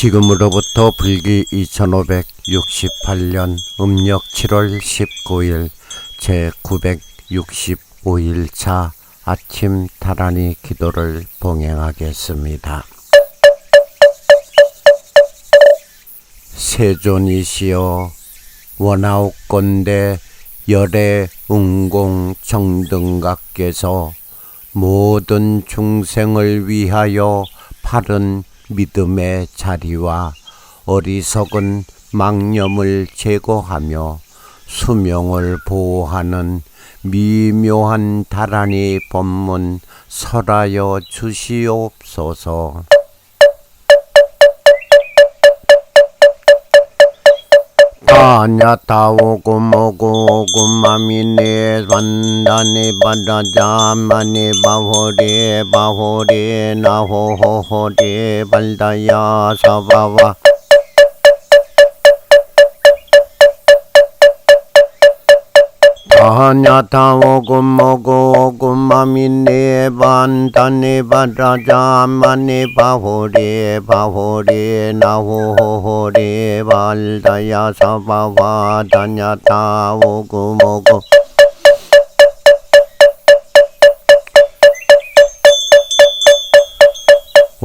지금으로부터 불기 2568년 음력 7월 19일 제 965일차 아침 다라니 기도를 봉행하겠습니다. 세존이시여 원하옵건대 열의 운공 정등각께서 모든 중생을 위하여 바른 믿음의 자리와 어리석은 망념을 제거하며 수명을 보호하는 미묘한 다란이 법문 설하여 주시옵소서. Anyatao kumoko kumamine vandane badajamane bahore bahore naho ho ho de baldaya sabava. आज्ञाताओ गुमगो गुमामिने बान्तान ने वटा जा माने पाहोडे नहो हो होरे बाल दया सपावा धन्यवादओ गुमगो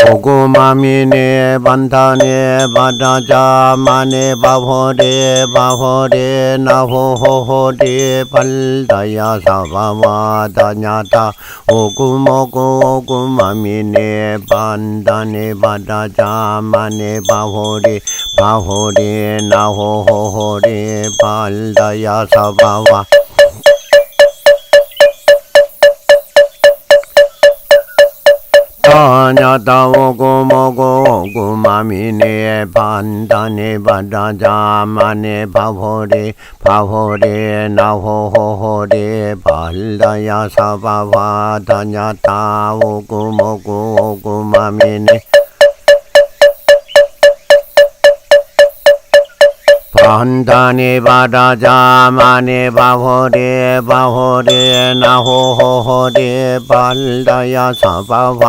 ဩကုမာမိနေဗန္တာနေဗန္တာဇာမနေဘဟောတေဘဟောတေနာဟောဟောဟောတေပလတယာသဘဝတညာတာဩကုမောကုဩကုမာမိနေဗန္တာနေဗန္တာဇာမနေဘဟောတေဘဟောတေနာဟောဟောဟောတေပလတယာသဘဝ 다냐다 오고 모고 오고 마미네 반다네 바다자 마네 바호레 바호레 나호호호레 발다야 사바와 다냐다 오고 모고 오고 마미네 ဘာန္တာနေပါတာဇာမနေပါဟောတေပါဟောတေနာဟောဟောဟောတေပါလတယသဘာဝ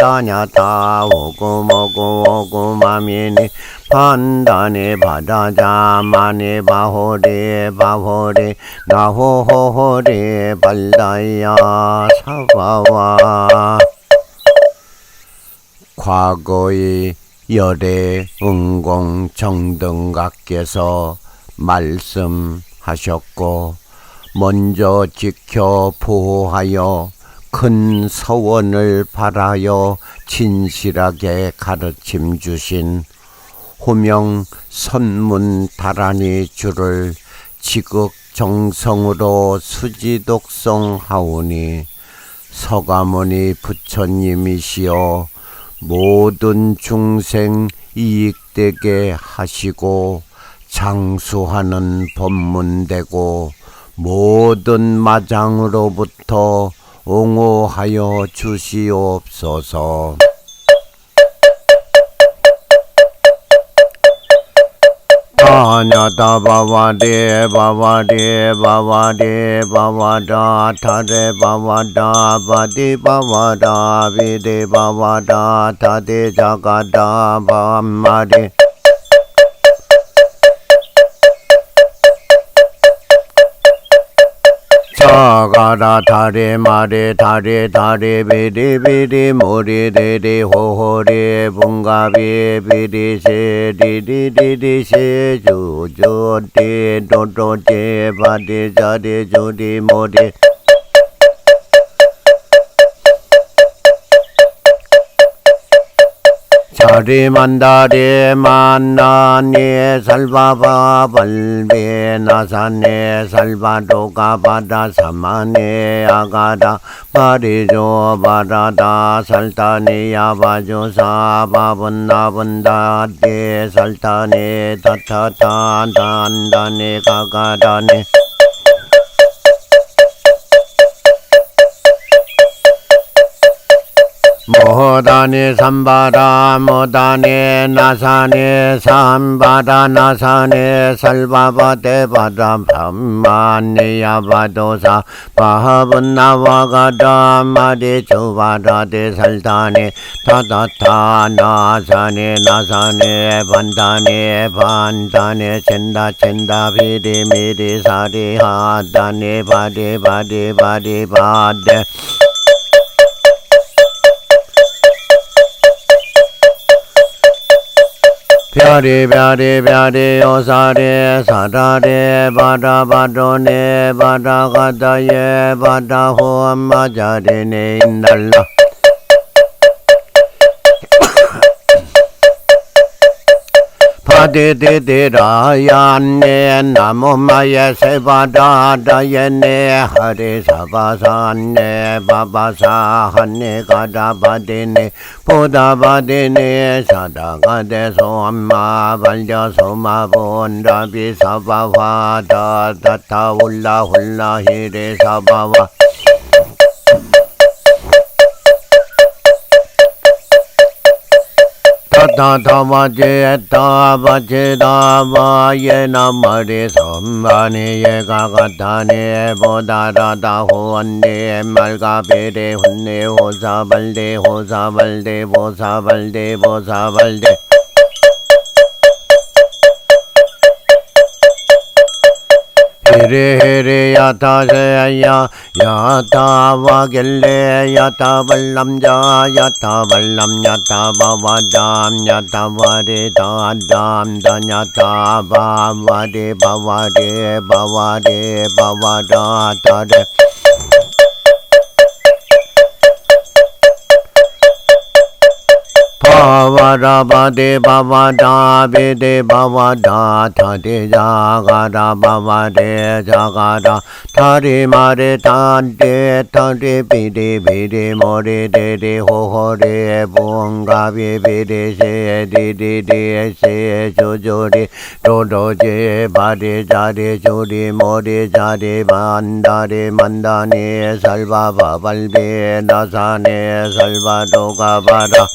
တာညာတာဝကုမောကုဝကုမမေနေဘာန္တာနေပါတာဇာမနေပါဟောတေပါဟောတေနာဟောဟောဟောတေပါလတယသဘာဝခွာကိုယ် 열의 은공 정등각께서 말씀하셨고 먼저 지켜 보호하여 큰 서원을 바라여 진실하게 가르침 주신 호명 선문 다라니 주를 지극 정성으로 수지독성하오니 서가모니 부처님이시여 모든 중생 이익되게 하시고 장수하는 법문되고 모든 마장으로부터 옹호하여 주시옵소서. အာညာတာဘာဝတေဘာဝတေဘာဝတေဘာဝတာထာတေဘာဝတာဗတိဘာဝတာဝိတေဘာဝတာထာတေဇာကတာဘာမတေ গারা ঠারে মারে, ঠারে ঠারে বেড়ে বেড়ে মরে রে রে হো হো রে ভুঙ্গা বে বেড়ে সে ডিডি ডিডি সে, জো জো ডে ডো ডো জে বাদে জারে জোরে মরে 디세 조조데 도도데 바데 자데 조디 모데 자리 만다리 만나니 살바바 발베 나사네 살바도가 바다 사마네 아가다 바리조 바라다 살타네 야바조사 바본 나본다 데 살타네 타타타 단다네 가가다네 모다니 삼바라 모다니 나사니 삼바라 나사니 살바바 대바다 밤만니야바도사 바하분 나와가다 마디 주바다 대살다니 타타타 나사니 나사니 반다니 반다니 첸다 첸다 비디 미디 사디 하다니 바디 바디 바디 바디 별이 별이 별이 오사리 사다리 바다 바도네 바다 가다예 바다 호암마자리네 인달라 파디디디라야네 나무마예 세바다다예네 하리사바사네 바바사하네 가다바디네 보다바디네 사다가데소 엄마 발려소마본다비 사바화다 다타 훌라 훌라 히레 사바와 타타타바제 타바제 다바예 나마레 선바네 예가 가타네 보다라 मोहदाने संबादा मोदाने नासाने सांबारा नासाने सल्वापते पदम सम्मान्य वदोसा पहबुन्नवगदमदे चुवादे सल्ताने, तदत्था नासने नासने बंदाने बंदाने चिंदा चिंदा भीरे मेरे सारे हाथ धने बादे बादे बादे बादे ဖျားတယ်ဖျားတယ်ဖျားတယ်ဩစာတယ်သာတာတယ်ဘာတာဘာတော်နေဘာတာကတယေဘာတာဟောမကြတဲ့နေနလား திதிராயானே நமோமய சிவதாடயனே ஹரே சபாசானே பாபாசாஹன்னே கதாபதினே புதபதினே சதகதே சோமா வஞ்ச சோமா போன்றபி சபவாத தத்த உல்லா உல்லாஹிரே சபவா धावाजेतावजेदावाय नमरे सोमवानेय काकधाने बोदारादा हो मल मलगा बेरे हुन्ने, हो साबल दे, हो साबल दे, वो बल दे, वो बल दे। ഹിരേരേയാതാശയ യാതാവകല്ലേയതാവള്ളം ജായതാവള്ളം യതാവവദാം യതവരേ ദാദാം ദയതാവവരേ ഭവരേ ഭവരേ ഭവരാതരേ va ra ba de ba va da be de ba va da ta de ja ga da ba va de ja ga da ta de ma de ta de ta de be de be de mo de de de ho ho de bong ga be be de se de de de se jo jo de do do je ba de ja de jo de mo de ja de ban da de man da ne salva ba bal be da sa ne salva do ga ba da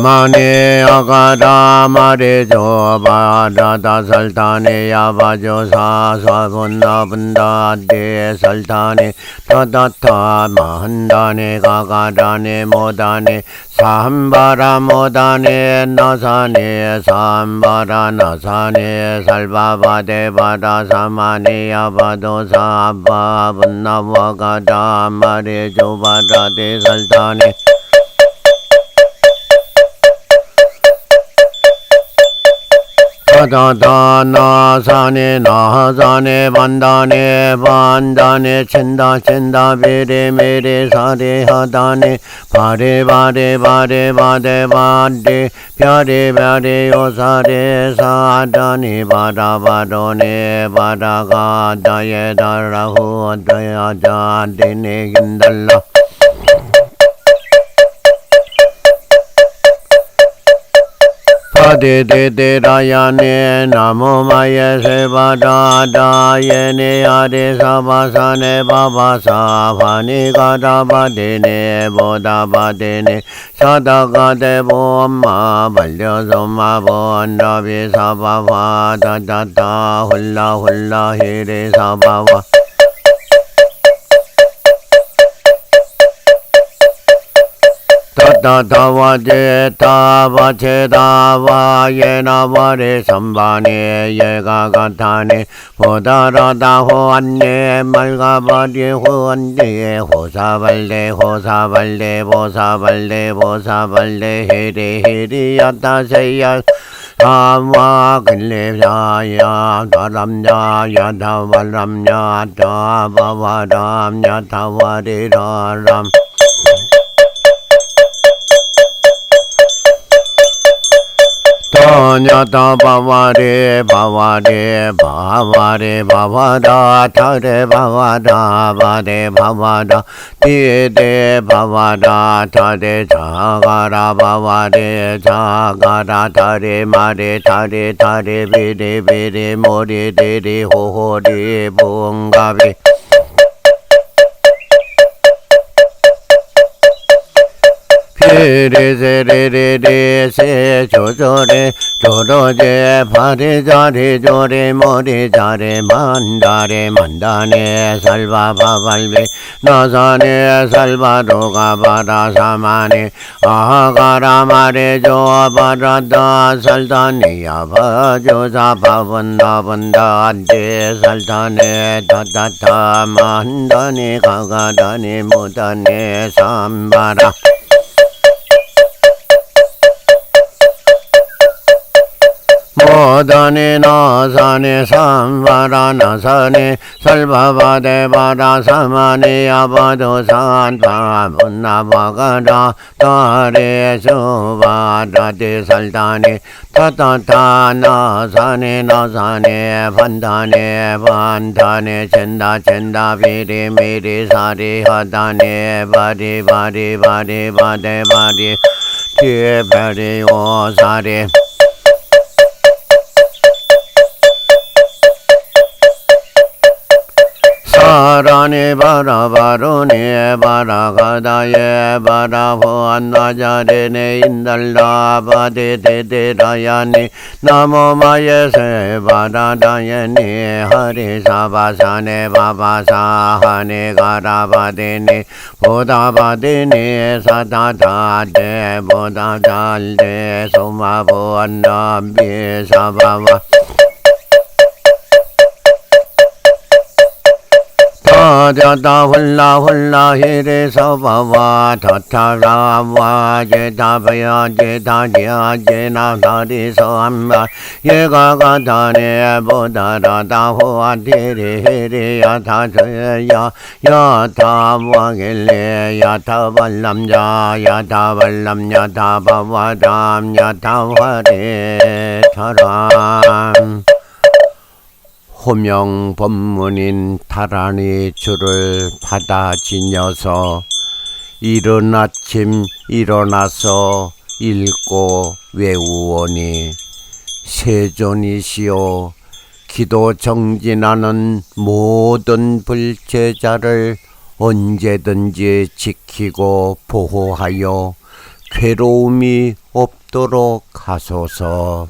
मने राम जो बादा सल्ताने या बाजो सा स्वुन्दा बुंदा दे सल्ताने। तदत्था महंदाने काकादाने मोदाने, सांबर मोदाने, नसाने, सांबर नसाने, सल्बाबा दे बादा समाने या बादो सा बुन्ना वगा राम जो बादा दे सल्ताने। गदाना साने नाह साने बंदाने वांदाने, छिंदा छिंदा मेरे मेरे, सारे हदाने बारे बारे वारे, वादे वाडे प्यारे प्यारे, ओ सारे साधने वारा वारो ने बारा गा दये दरहु दया जा दिने गिंदल्ला दे नमो मय सेवदादायने हरे सवासने बाबा साफनि गदापदिने बोधापदिने सदगदेवोम्मा बल्यो सोमा बोन्नवि सभवा ददता हुल्ला हुल्ला, हिरे सभवा तवचेतावचेदावाये नवरे सम्बाने येगागधाने होदारदा हो अन्ये मल्गावल्ये हो अन्ये हो सावल्ले हो सावल्ले वो सावल्ले वो सावल्ले हेरे हेरे यता सैया। ामाखिलेयाधरं တောညတာဘာဝရေဘာဝရေဘာဝရေဘာဝတာထောက်တဲ့ဘာဝတာဘာတဲ့ဘာဝတာတည်တဲ့ဘာဝတာထောက်တဲ့သာဂရာဘာဝရေသာဂရာထောက်တဲ့မာရေထောက်တဲ့ထောက်တဲ့ဗေဒေဗေဒေမောရေဒေဒေဟိုဟိုဒေဘုံကဗေ 피리세레레레세 조조레 조로제 파리 자리 조레 모리 자레 만다레 만다네 살바 바발베 나사네 살바도가 바라 사마네 아가라 마레 조 바라다 살다니야 바조사 바본다 본다 안데 살다네 다다다 만다네 가가다네 못다네 삼바라 धने नासने संवरण सने सर्ववदे वर समने अवधु सान्वन्न भगद तरे सुवादति सल्तने साने नासने नसने बन्धने बन्धने छिन्दा छिन्दा फिरि मिरि, सरि, हदने, बरि बरि बरि, बदे बरि ते बरि ओ, सरि। 사라니 바라바로니 바라가다예 바라호안나자레네 인달라 바데데데라야니 나모마예세 바라다예니 하리사바사네 바바사하네 가라바데니 보다바데니 사다다데 보다달데 소마보안남비 사바바 嗡达那呼拉呼拉黑的沙瓦瓦达达拉瓦杰达贝呀杰达杰呀杰那达的沙玛，一个个的不得了，大佛地的地呀他这呀呀他不吉利呀他不冷静呀他不冷静呀他不呀他不冷静。 호명 법문인 타라니 줄을 받아 지녀서 이른 아침 일어나서 읽고 외우오니 세존이시오 기도 정진하는 모든 불제자를 언제든지 지키고 보호하여 괴로움이 없도록 하소서.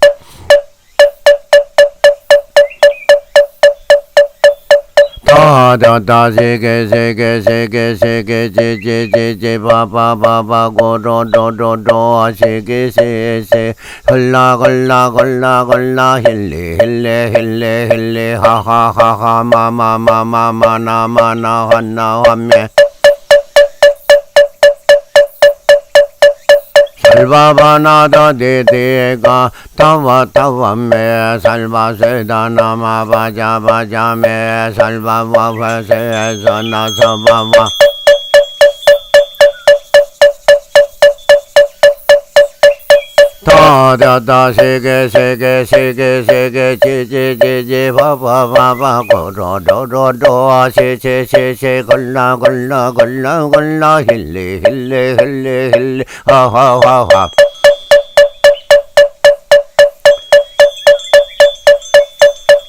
다다다 세계 세계 세계 세계 제제제제 바바바바 고로로로로 세계 세세 흘라 걸라 걸라 걸라 힐리 힐레 힐레 힐레 하하하하 마마마마마나 마나 환나 환매 살바바나다 데데가 타와 타와메 सल्वा बनादा दे देगा तवा, तव में सल्वा से दाना मा बाजा बाजा में सल्वा बाबा से सना सबा 다다다 세계 세계 세계 세계 제제제제 바바바바 고로로로로 세세세세 걸라 걸라 걸라 걸라 힐리 힐리 힐리 힐리 하하하하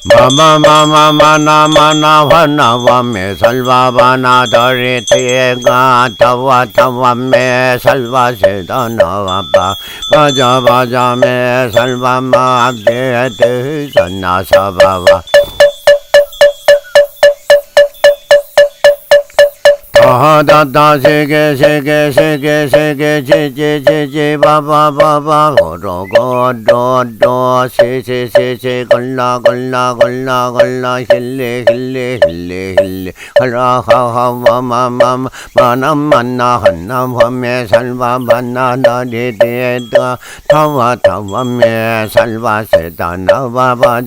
마마마마마나마나 화나와메 살바바나 더리티에가 타와 타와메 살 महादाता सिगे सिगे सिगे सिगे जे जे जे जे बाबा बाबा गोरो गो से से से से गल्ला गल्ला हिले हिले हिले हिले हरा हा दा थावा मे सल्वा से दाना वा वा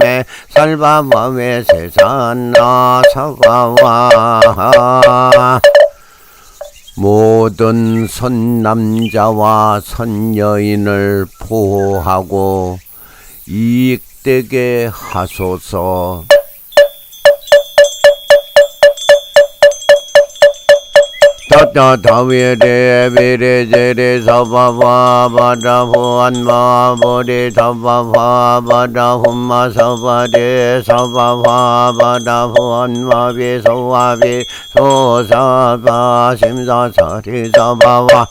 मे सल्वा वा से सान्ना सवा वा 모든 선남자와 선여인을 보호하고 이익되게 하소서. ta tha vi đề vi đề je đề sa va va va da ho an va bo đề sa va va va da hum ma sa va đề sa va va va da ho an va vi so va vi so sa va sim sa sa thi sa va va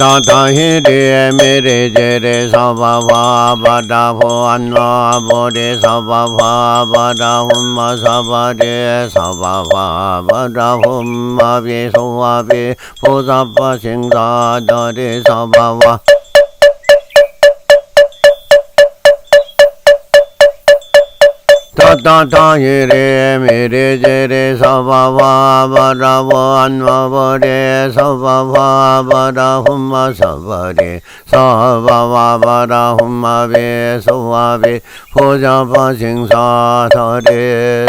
ta ta hi di mi di di di sa va va va da pho an va vo di sa va va va da hum ma sa va di sa va va va da hum ma vi so va vi pho sa va sing sa da di sa va va 바 타타타히레 미레 제레 사바바 바다 후안마 보리 사바바 바다 훈마 사바데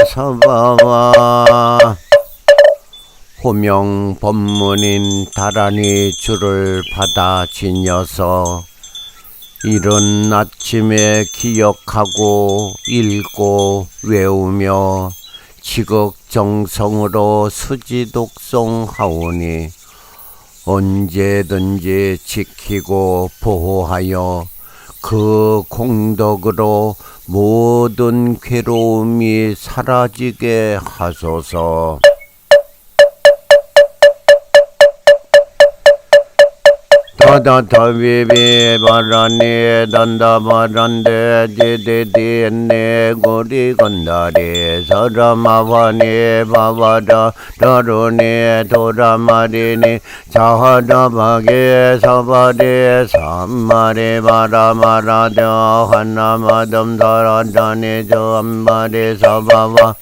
사바바 호명 법문인 다란이 줄을 받아 지녀서 이른 아침에 기억하고 읽고 외우며 지극정성으로 수지독송하오니 언제든지 지키고 보호하여 그 공덕으로 모든 괴로움이 사라지게 하소서. ta ta ta vi vi varani danda varande je de de ne gori kandare saramavani bhavada tarune toramarine sahada bhage savade sammare varamarada hanamadam dharadane jo ambare sabhava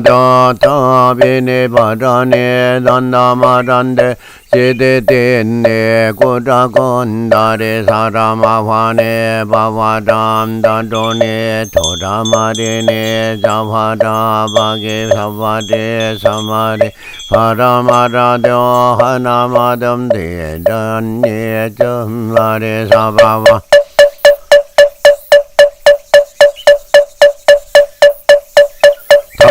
ta ta vi ni pa ta ni dan da ma dan de si ti ti ni ku ta kon da de sa ta ma pha ni pa pha tam da do ni to ta ma di ni sa pha ta pa ki sa pha ti sa ma di pha ta ma ta do ha na ma tam di dan ni chum ma di sa pha pha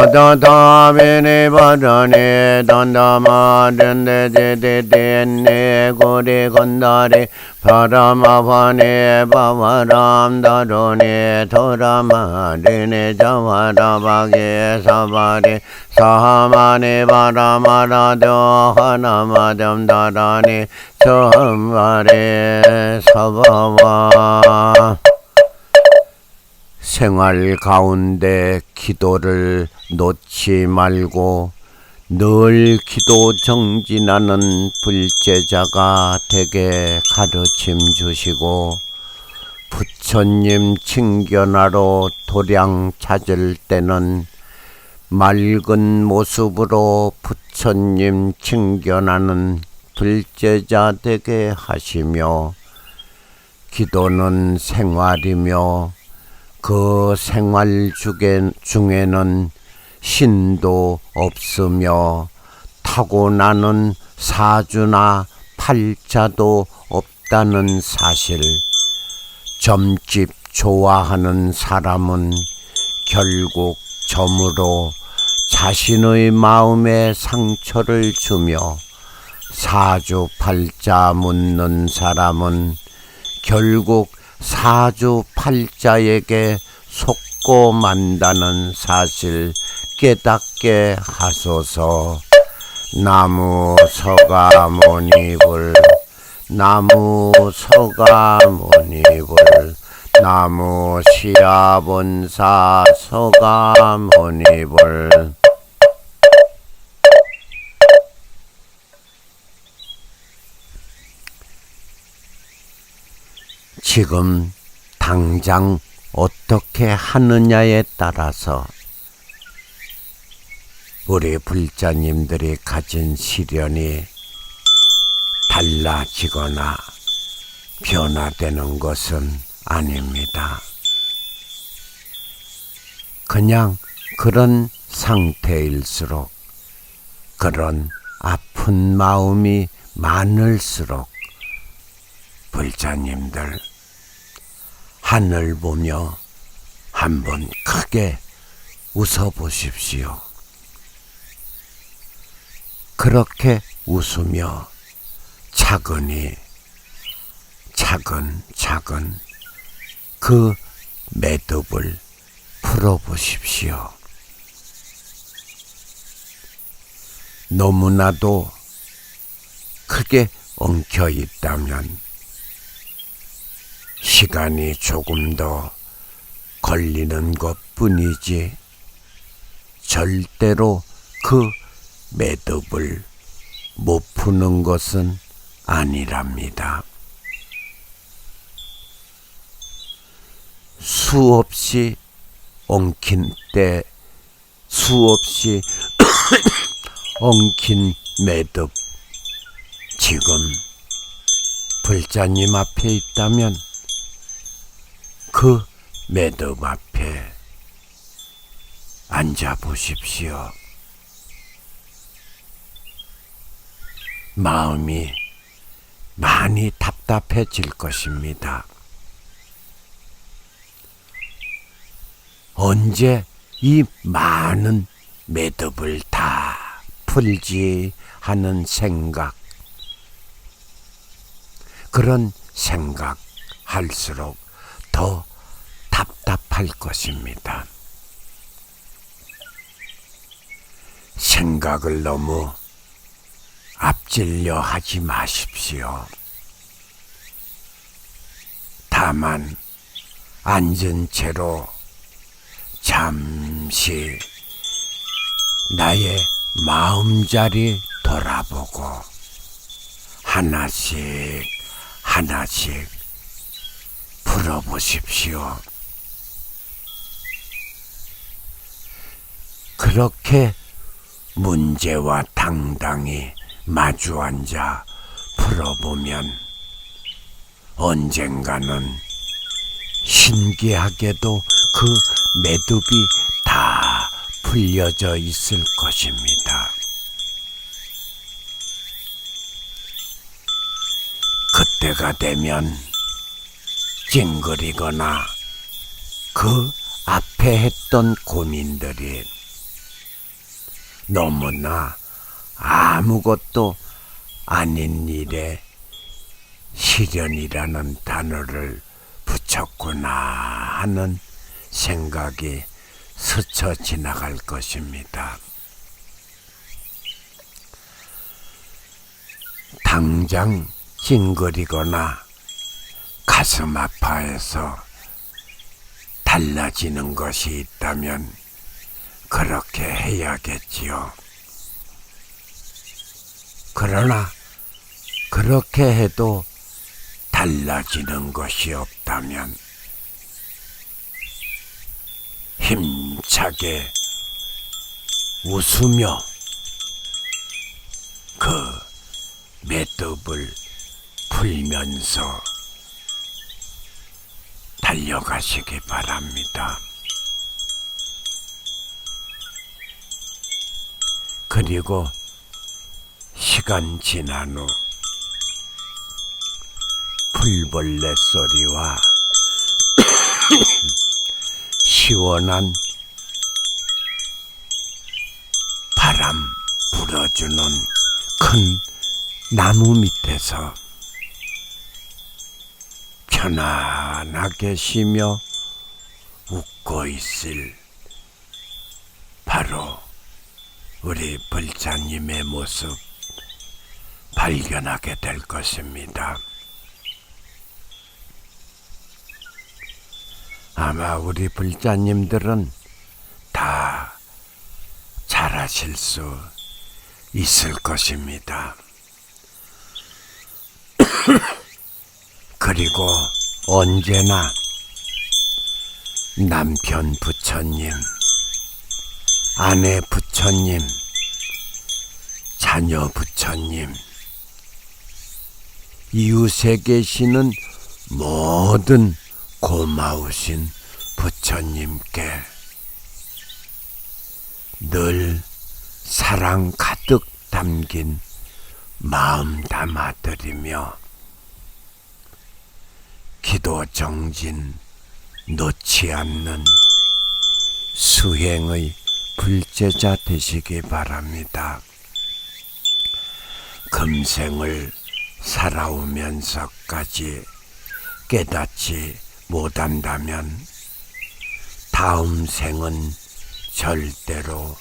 Bada ta vene bada ne danda ma dende de de de ne go de gonda de para ma va ne ba va ram da do ne 생활 가운데 기도를 놓지 말고 늘 기도 정진하는 불제자가 되게 가르침 주시고 부처님 칭견하러 도량 찾을 때는 맑은 모습으로 부처님 칭견하는 불제자 되게 하시며 기도는 생활이며 그 생활 중에, 중에는 신도 없으며 타고나는 사주나 팔자도 없다는 사실. 점집 좋아하는 사람은 결국 점으로 자신의 마음에 상처를 주며 사주 팔자 묻는 사람은 결국 사주 팔자에게 속고 만다는 사실 깨닫게 하소서. 나무 서가 모니불 나무 서가 모니불 나무 시아본사 서가 모니불 지금 당장 어떻게 하느냐에 따라서 우리 불자님들이 가진 시련이 달라지거나 변화되는 것은 아닙니다. 그냥 그런 상태일수록 그런 아픈 마음이 많을수록 불자님들 하늘 보며 한번 크게 웃어 보십시오. 그렇게 웃으며 차근히 차근차근 그 매듭을 풀어보십시오. 너무나도 크게 엉켜 있다면 시간이 조금 더 걸리는 것 뿐이지 절대로 그 매듭을 못 푸는 것은 아니랍니다. 수없이 엉킨 때 수없이 엉킨 매듭 지금 불자님 앞에 있다면 그 매듭 앞에 앉아 보십시오. 마음이 많이 답답해질 것입니다. 언제 이 많은 매듭을 다 풀지 하는 생각, 그런 생각 할수록 더 답답할 것입니다. 생각을 너무 앞질려 하지 마십시오. 다만 앉은 채로 잠시 나의 마음자리 돌아보고 하나씩 하나씩 풀어보십시오. 그렇게 문제와 당당히 마주 앉아 풀어보면 언젠가는 신기하게도 그 매듭이 다 풀려져 있을 것입니다. 그때가 되면 찡그리거나 그 앞에 했던 고민들이 너무나 아무것도 아닌 일에 시련이라는 단어를 붙였구나 하는 생각이 스쳐 지나갈 것입니다. 당장 찡그리거나 가슴 아파해서 달라지는 것이 있다면 그렇게 해야겠지요. 그러나 그렇게 해도 달라지는 것이 없다면 힘차게 웃으며 그 매듭을 풀면서 달려가시기 바랍니다. 그리고 시간 지난 후 풀벌레 소리와 시원한 바람 불어주는 큰 나무 밑에서 편안하게 쉬며 웃고 있을 바로 우리 불자님의 모습 발견하게 될 것입니다. 아마 우리 불자님들은 다 잘하실 수 있을 것입니다. 그리고 언제나 남편 부처님, 아내 부처님, 자녀 부처님, 이웃에 계시는 모든 고마우신 부처님께 늘 사랑 가득 담긴 마음 담아드리며 기도 정진 놓지 않는 수행의 불제자 되시기 바랍니다. 금생을 살아오면서까지 깨닫지 못한다면 다음 생은 절대로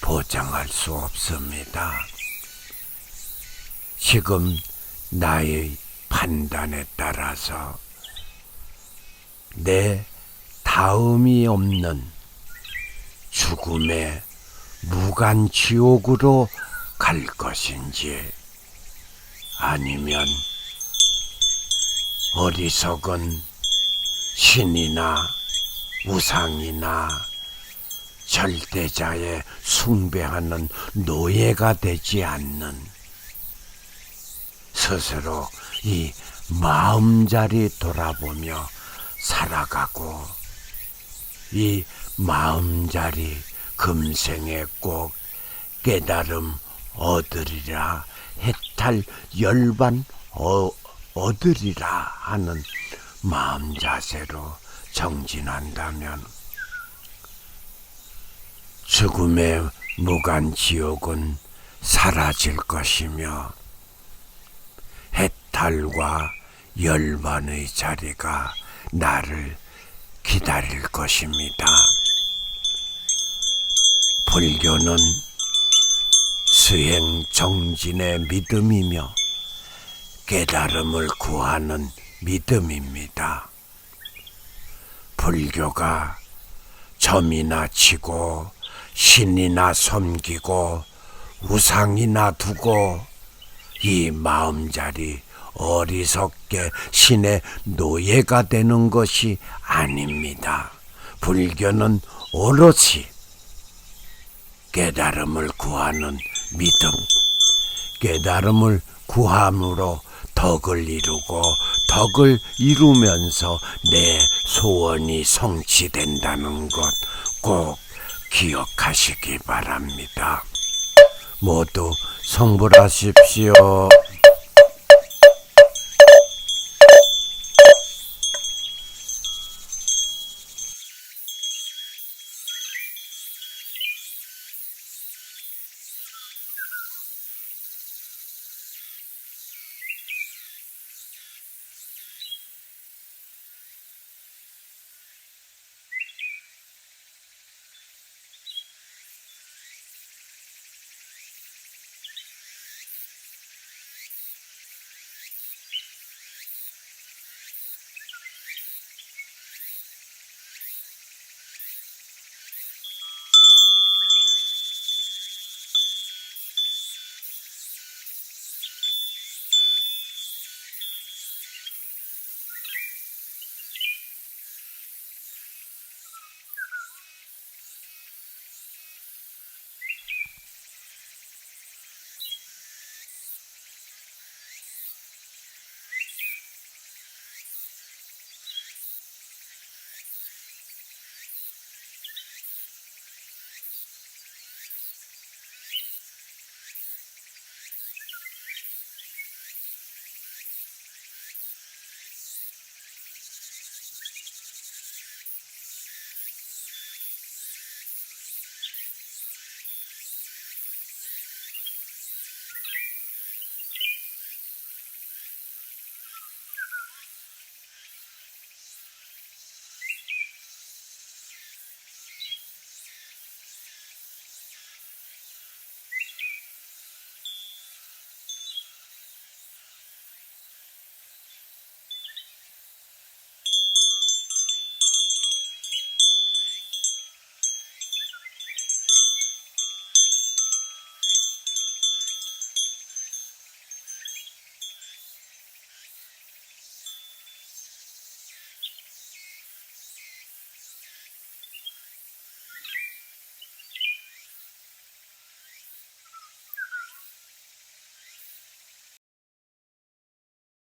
보장할 수 없습니다. 지금 나의 판단에 따라서 내 다음이 없는 죽음의 무간 지옥으로 갈 것인지 아니면 어리석은 신이나 우상이나 절대자에 숭배하는 노예가 되지 않는 스스로 이 마음자리 돌아보며 살아가고 이 마음자리 금생에 꼭 깨달음 얻으리라 해탈 열반 어, 얻으리라 하는 마음 자세로 정진한다면 죽음의 무간 지옥은 사라질 것이며 해탈과 열반의 자리가 나를 기다릴 것입니다. 불교는 수행 정진의 믿음이며 깨달음을 구하는 믿음입니다. 불교가 점이나 치고 신이나 섬기고 우상이나 두고 이 마음자리 어리석게 신의 노예가 되는 것이 아닙니다. 불교는 오롯이 깨달음을 구하는 믿음, 깨달음을 구함으로 덕을 이루고 덕을 이루면서 내 소원이 성취된다는 것 꼭 기억하시기 바랍니다. 모두 성불하십시오.